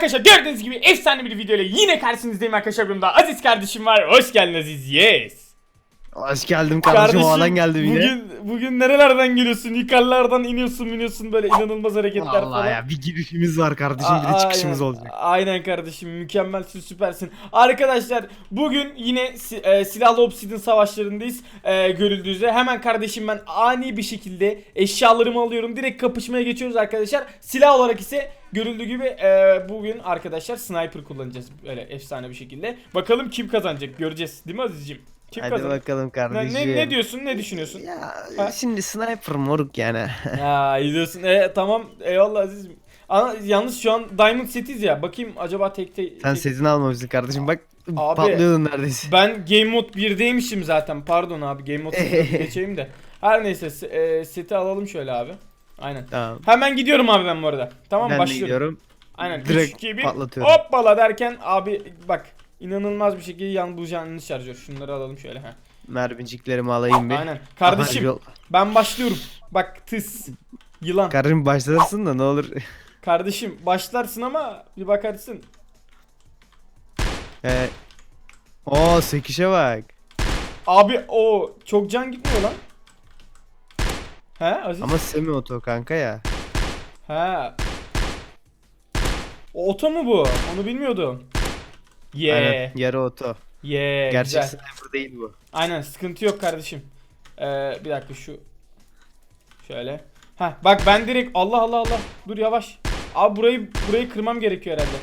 Arkadaşlar gördüğünüz gibi efsane bir videoyla yine karşınızdayım arkadaşlar. Bunda Aziz kardeşim var. Hoş geldin Aziz. Yes. Hoş geldim kardeşim, havadan geldim yine. Bugün, bugün nerelerden geliyorsun? Yukarılardan iniyorsun iniyorsun böyle inanılmaz hareketler falan. Vallahi ya bir girişimiz var kardeşim bir de çıkışımız aynen. olacak. Aynen kardeşim mükemmelsin süpersin. Arkadaşlar bugün yine e, silahlı obsidin savaşlarındayız e, görüldüğü üzere. Hemen kardeşim ben ani bir şekilde eşyalarımı alıyorum. Direkt kapışmaya geçiyoruz arkadaşlar. Silah olarak ise görüldüğü gibi e, bugün arkadaşlar sniper kullanacağız. Böyle efsane bir şekilde. Bakalım kim kazanacak göreceğiz değil mi Aziz'ciğim? Kim Hadi kazanacak? bakalım Ne, kardeşim. ne, ne diyorsun ne düşünüyorsun? Ya Ha? şimdi sniper moruk yani. Ya iyi diyorsun. E, tamam eyvallah Aziz'im. Ama yalnız şu an Diamond setiz ya. Bakayım acaba tek tek... Sen setini almamışsın kardeşim bak Abi- patlıyordun neredeyse. Ben Game Mode 1'deymişim zaten. Pardon abi Game Mode 1'e geçeyim de. Her neyse se- e, seti alalım şöyle abi. Aynen. Tamam. Hemen gidiyorum abi ben bu arada. Tamam ben de başlıyorum. gidiyorum. Aynen. Direkt 3 2 1. patlatıyorum. Hoppala derken abi bak inanılmaz bir şekilde yan bu canlı şarjör. Şunları alalım şöyle ha. Merminciklerimi alayım bir. Aynen. Kardeşim Aha, yol- ben başlıyorum. Bak tıs. Yılan. Kardeşim başlarsın da ne olur. Kardeşim başlarsın ama bir bakarsın. Ee, Oo sekişe bak. Abi o çok can gitmiyor lan. He Aziz? Ama semi oto kanka ya. He. O Oto mu bu? Onu bilmiyordum. Yeah. Aynen yarı oto. Yeah. Gerçek güzel. sniper değil bu. Aynen sıkıntı yok kardeşim. Ee, bir dakika şu. Şöyle. Ha bak ben direkt Allah Allah Allah. Dur yavaş. Abi burayı burayı kırmam gerekiyor herhalde.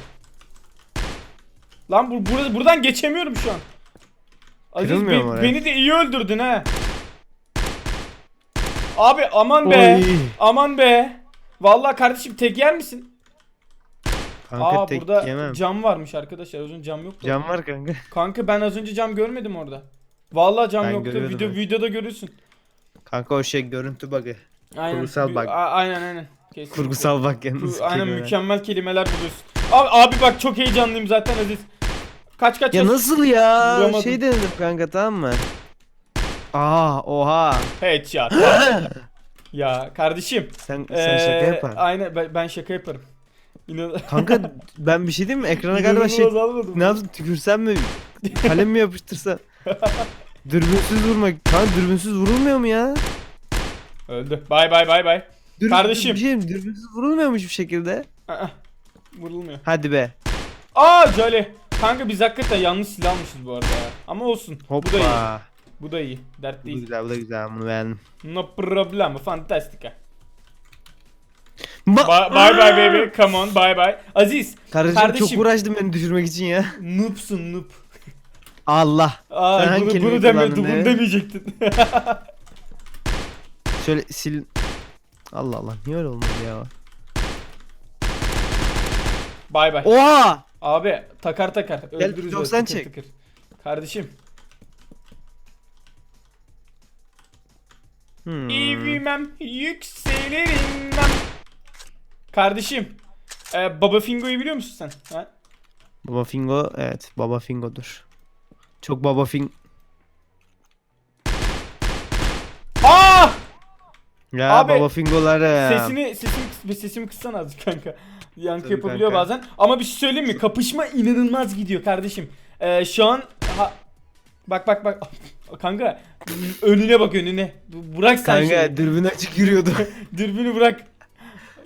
Lan bu burada buradan geçemiyorum şu an. Aziz Kırılmıyor be- mu oraya? beni de iyi öldürdün ha. Abi aman be. Oy. Aman be. Vallahi kardeşim tek yer misin? Kanka Aa tek burada yemem. cam varmış arkadaşlar. Az önce cam yoktu. Cam var kanka. Kanka ben az önce cam görmedim orada. Vallahi cam Ben yoktu. görüyordum Video ben. videoda görürsün. Kanka o şey görüntü bug'ı. Aynen. Kurgusal Bir- bak. A- aynen aynen. Kesinlikle. Kurgusal bak Ku- yalnız. Aynen kelime. mükemmel kelimeler buluyorsun. Abi, abi bak çok heyecanlıyım zaten Aziz. Kaç kaç Ya kaç. nasıl ya? Vuramadım. Şey denedim kanka tamam mı? Aa oha. Headshot. ya kardeşim. Sen sen şaka ee, yapar. Aynen ben, ben şaka yaparım. İnan Kanka ben bir şey diyeyim mi? Ekrana galiba şey ne yaptın tükürsem mi? Kalem mi yapıştırsam? Dürbünsüz vurmak. Kanka dürbünsüz vurulmuyor mu ya? Öldü. Bay bay bay bay. Kardeşim. Bir şey dürbünsüz vurulmuyormuş bir şekilde. Aa, Vurulmuyor. Hadi be. Aa Jolly. Kanka biz hakikaten yanlış silah almışız bu arada ya. Ama olsun. Bu da iyi. Hoppa. Bu da iyi. Dert Bu değil. güzel bu da güzel bunu beğendim. No problem. Fantastica. Ba- Ba- bye bye baby. Come on. Bye bye. Aziz. Kardeşim, Kardeşim. çok uğraştım beni düşürmek için ya. Noob'sun noob. Allah. Aa Sen hangi bunu, kelimeyi bunu kullandın Bunu be? demeyecektin. Şöyle sil. Allah Allah niye öyle olmadı ya? bye bye. Oha! Abi takar takar. Öldürürüz. 90 tıkır çek. tıkır. Kardeşim. Hmm. İvmem yükselirim ben. Kardeşim. E, Baba Fingo'yu biliyor musun sen? Ha? Baba Fingo evet Baba Fingo'dur. Çok Baba Fing Aa! ya Abi, Baba Fingo'ları. Sesini sesimi kıs- sesimi kıssana azıcık kanka. Yankı Tabii yapabiliyor kanka. bazen. Ama bir şey söyleyeyim mi? Kapışma inanılmaz gidiyor kardeşim. Ee, şu an ha- bak bak bak kanka önüne bak önüne. Bırak sen Kanka şimdi. dürbün açık yürüyordu. Dürbünü bırak.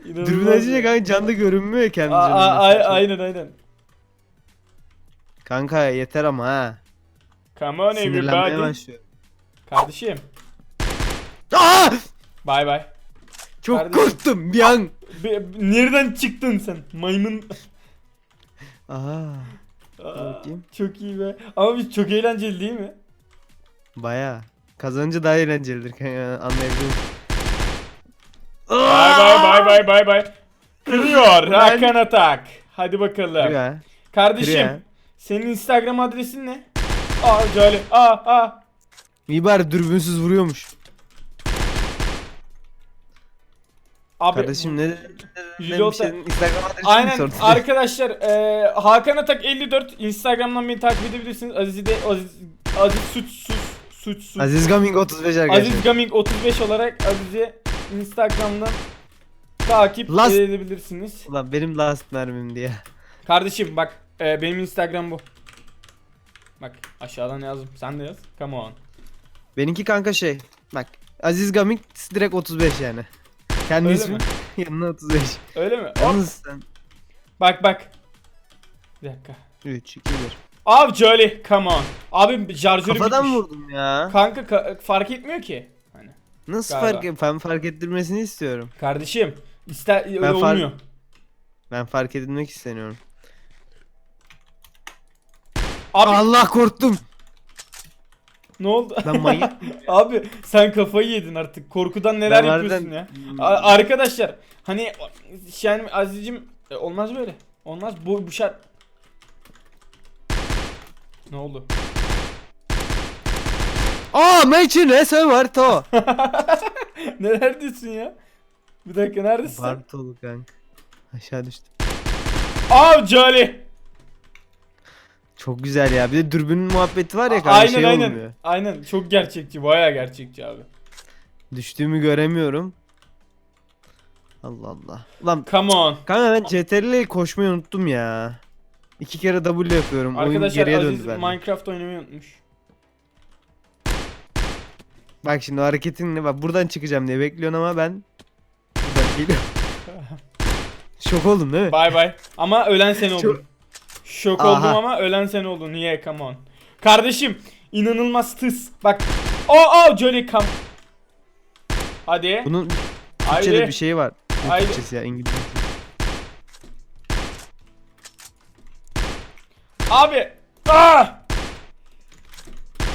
İnanılmaz dürbün açınca kanka canda görünmüyor kendi Aa, canında. aa, ay- aynen aynen. Kanka yeter ama ha. Come on Sinirlenmeye everybody. Kardeşim. Aa! Bay bay. Çok Kardeşim. korktum bir an. Be- Nereden çıktın sen? Maymun. Aa, Aa, Bakayım. çok iyi be. Ama biz çok eğlenceli değil mi? baya. Kazanınca daha eğlencelidir kanka anlayabiliyorum. Bay bay bay bay bay bay. Kırıyor Hakan Atak. Hadi bakalım. Ya. Kardeşim Kırıyor. senin Instagram adresin ne? Aa Jolly. Aa aa. İyi bari dürbünsüz vuruyormuş. Abi, Kardeşim ne dedim senin Instagram adresini Aynen arkadaşlar e, Hakan Atak 54 Instagram'dan beni takip edebilirsiniz. Aziz'i de Aziz Aziz suç suç suç suç. Aziz Gaming 35 arkadaşlar. Aziz Gaming 35 olarak Aziz'i Instagram'dan takip Last- edebilirsiniz. Ulan benim last mermim diye. Kardeşim bak e, benim Instagram bu. Bak aşağıdan yazdım. Sen de yaz. Come on. Benimki kanka şey. Bak Aziz Gamik direkt 35 yani. Kendi Öyle ismi mi? yanına 35. Öyle mi? Yalnız sen Bak bak. Bir dakika. 3 2 1. Abi Jolly come on. Abi şarjörü Kafadan bitmiş. vurdum ya. Kanka ka- fark etmiyor ki. Nasıl Galiba. fark ben fark ettirmesini istiyorum. Kardeşim ister öyle Ben fark- olmuyor. Ben fark edilmek istemiyorum. Abi Allah korktum. ne oldu? Ben manyak. Abi sen kafayı yedin artık. Korkudan neler Ben yapıyorsun harbiden- ya. A- arkadaşlar hani yani Aziz'cim e, olmaz böyle. Olmaz bu bu şart. Ne oldu? Aa meçin ne var to. Neler diyorsun ya? Bir dakika neredesin? sen? Bartolu kanka. Aşağı düştü. Aa Jolly. Çok güzel ya. Bir de dürbünün muhabbeti var ya kanka aynen şey aynen. olmuyor. Aynen çok gerçekçi. Bayağı gerçekçi abi. Düştüğümü göremiyorum. Allah Allah. Lan Come on. kanka ben CTRL ile koşmayı unuttum ya. İki kere W yapıyorum. Oyun Arkadaşlar geriye Aziz döndü bende. Minecraft oynamayı unutmuş. Bak şimdi hareketinle bak buradan çıkacağım diye bekliyorsun ama ben buradan geliyorum. Şok oldum değil mi? Bay bay. Ama ölen sen Çok- oldun. Şok Aha. oldum ama ölen sen oldun. Niye? Come on. Kardeşim inanılmaz tıs. Bak. Oh oh Jolly come. Hadi. Bunun. Türkçe'de bir şey var. Haydi. Türkçesi ya İngilizce. Abi. Ah!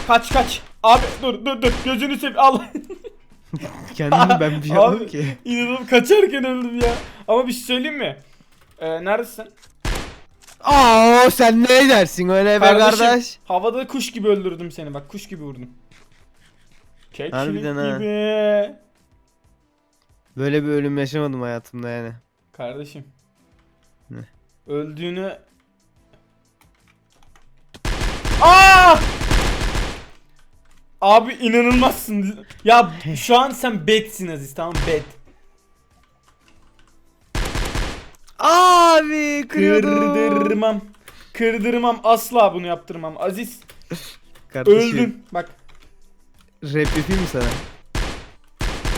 Kaç kaç. Abi dur dur dur. Gözünü seveyim. Al. Kendimi ben bir şey Abi. ki. İnanılmaz kaçarken öldüm ya. Ama bir şey söyleyeyim mi? Ee, neredesin? Aa sen ne dersin öyle be Kardeşim, kardeş? Havada kuş gibi öldürdüm seni bak kuş gibi vurdum. Keklik Harbiden ha. gibi. Böyle bir ölüm yaşamadım hayatımda yani. Kardeşim. Ne? Öldüğünü... Aa! Abi inanılmazsın. Ya şu an sen betsin Aziz tamam bet. Abi kırıyordum. Kırdırmam. Kırdırmam asla bunu yaptırmam. Aziz Kardeşim, öldün. Bak Rap yapayım mı sana?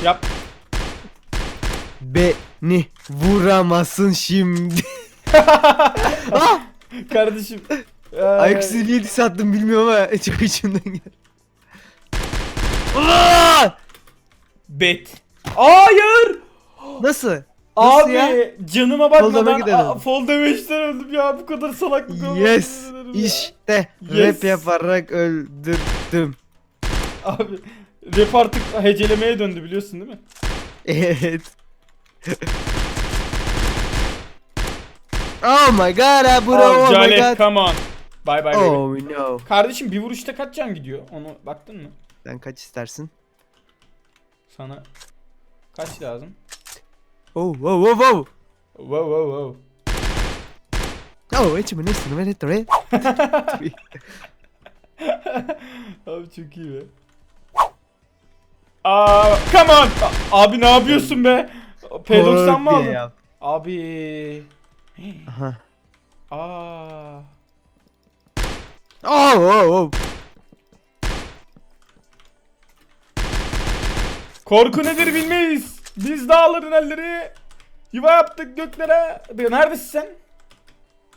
yap. Beni vuramazsın şimdi. Kardeşim. Ee, Ayak izi niye diss attım bilmiyorum ama çok içimden geldi. Aa! Bet. Hayır. Nasıl? Nasıl Abi ya? canıma bakmadan damage'den aa, fall damage'den öldüm ya bu kadar salaklık olmaz. Yes. yemin ederim ya. İşte Yes. rap yaparak öldürdüm. Abi rap artık hecelemeye döndü biliyorsun değil mi? Evet. oh my god, ah, bro, Oh, oh, my god. come on. Bye bye baby. Oh no. Kardeşim bir vuruşta kaç can gidiyor? Onu baktın mı? Sen kaç istersin? Sana kaç lazım? Oh, wow, wow, wow. Wow wow wow. Oh, içime ne istiyorsun? Ben ettim, Abi çok iyi be. Aa, come on. Abi ne yapıyorsun be? P90 mı aldın? Abi. Aha. Aa. Oh, oh, oh. Korku nedir bilmeyiz. Biz dağların elleri yuva yaptık göklere. Neredesin sen?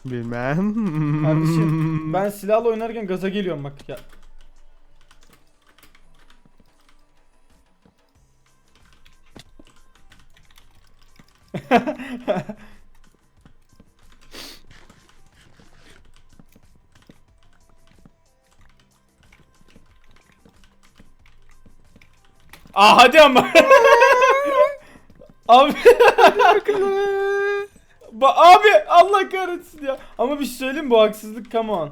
Bilmem. Kardeşim ben silahla oynarken gaza geliyorum bak ya. Aa hadi ama. Abi. Ba abi Allah kahretsin ya. Ama bir şey söyleyeyim mi? bu haksızlık come on.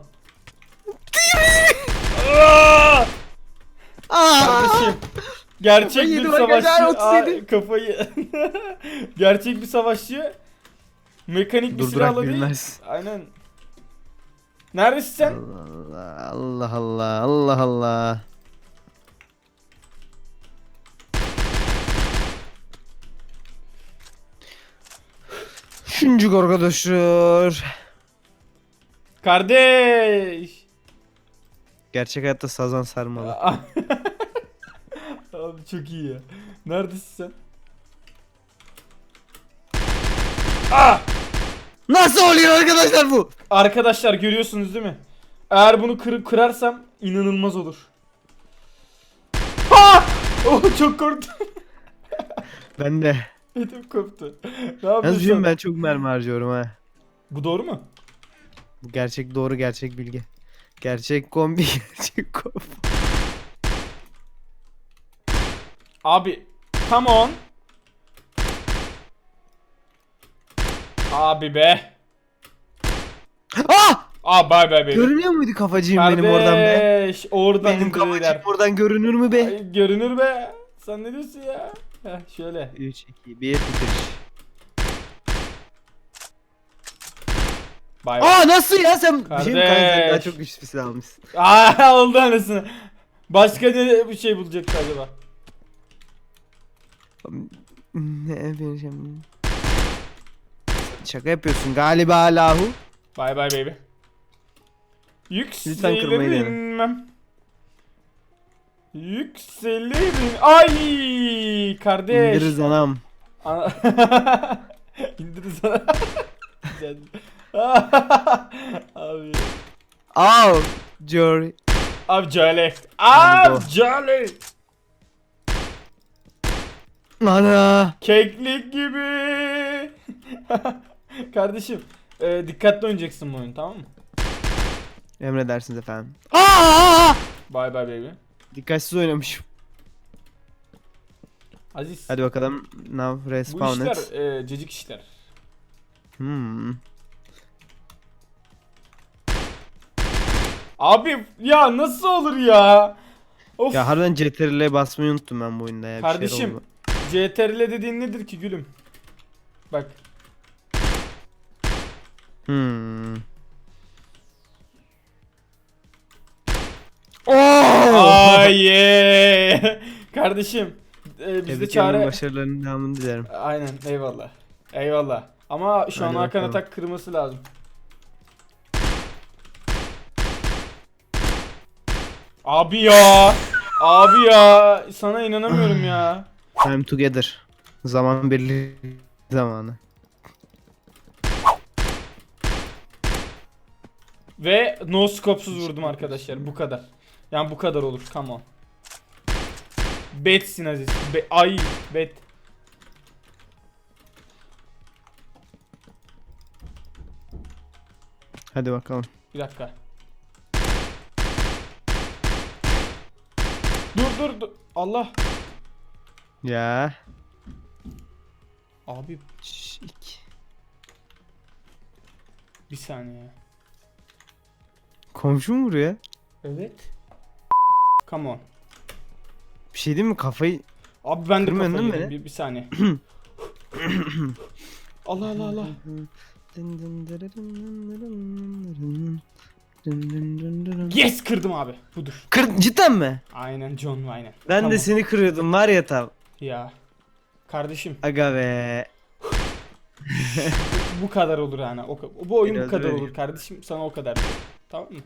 Aa! Kardeşim. Gerçek Kafayı bir arkadaşlar, savaşçı. 37. Aa, kafayı. Gerçek bir savaşçı. Mekanik bir Durdurak silahla değil. bilmez. Aynen. Neredesin sen? Allah Allah Allah Allah Allah. Şuncuk arkadaşlar. Kardeş. Gerçek hayatta sazan sarmalı. Abi çok iyi ya. Neredesin sen? Ah! Nasıl oluyor arkadaşlar bu? Arkadaşlar görüyorsunuz değil mi? Eğer bunu kırıp kırarsam inanılmaz olur. Ha! Oh çok korktum. Ben de. Ödüm koptu. Ne Yalnız yapıyorsun? ben çok mermi harcıyorum ha. Bu doğru mu? Bu gerçek doğru gerçek bilgi. Gerçek kombi gerçek kombi. Abi come on. Abi be. Ah! Aa bye bye baby. Görünüyor muydu kafacığım benim oradan be? Kardeş, Oradan Benim indirirler. kafacığım oradan görünür mü be? Ay, görünür be. Sen ne diyorsun ya? Heh, şöyle. 3 2 1 bitiriş. Bay bay. Aa nasıl ya sen? Sen daha Kardeş. çok güçlü bir silah almışsın. Aa oldu anasını. Başka ne bir şey bulacaktı acaba? Ne yapacağım? Şaka yapıyorsun galiba lahu. Bye bye baby. Lütfen kırmayı dene. Yükselirim. Yükselirim. Ay kardeş. İndiririz anam. Ana- İndiririz sana. Abi. Au. Jory. Abi. Hadi Abi. Jolly. Ana. Keklik gibi. Kardeşim e, dikkatli oynayacaksın bu oyunu tamam mı? Emredersiniz efendim. Aa! Bye bye baby. Dikkatsiz oynamışım. Aziz. Hadi bakalım. Now bu respawn işler it. e, cacık işler. Hmm. Abi ya nasıl olur ya? Of. Ya harbiden CTRL'e basmayı unuttum ben bu oyunda ya. bir Kardeşim oldu. CTRL dediğin nedir ki gülüm? Bak. Hmm. Oo! Ay ye. Kardeşim e, bizde Tebrik ederim çare başarılarının devamını dilerim. Aynen eyvallah. Eyvallah. Ama şu an Hadi bakalım. atak kırması lazım. Abi ya. Abi ya. Sana inanamıyorum ya. Time together. Zaman belli zamanı. Ve no scope'suz vurdum arkadaşlar. Bu kadar. Yani bu kadar olur. Come on. Betsin Aziz. Be Ay bet. Hadi bakalım. Bir dakika. Dur dur dur. Allah. Ya. Abi Şik. bir saniye. Komşu mu vuruyor? Evet. Come on. Bir şey değil mi kafayı? Abi ben de Kırmıyorsun kafayı değil mi yedim. Bir, bir saniye. Allah Allah Allah. Yes kırdım abi. Budur. Kır cidden mi? Aynen John aynen. Ben Tamam. de seni kırıyordum var ya tam. Ya. Kardeşim Aga be. bu kadar olur yani. O, ka- bu oyun Biraz bu kadar öyle. olur kardeşim. Sana o kadar. Tamam mı?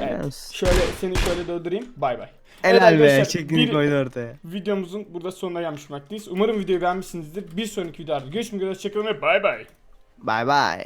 Evet. Şöyle seni şöyle döndüreyim. Bay bay. Evet Helal be. arkadaşlar, Çekini koydu ortaya. Videomuzun burada sonuna gelmiş bulunmaktayız. Umarım videoyu beğenmişsinizdir. Bir sonraki videoda görüşmek üzere. Hoşçakalın ve bay bay. Bye bye.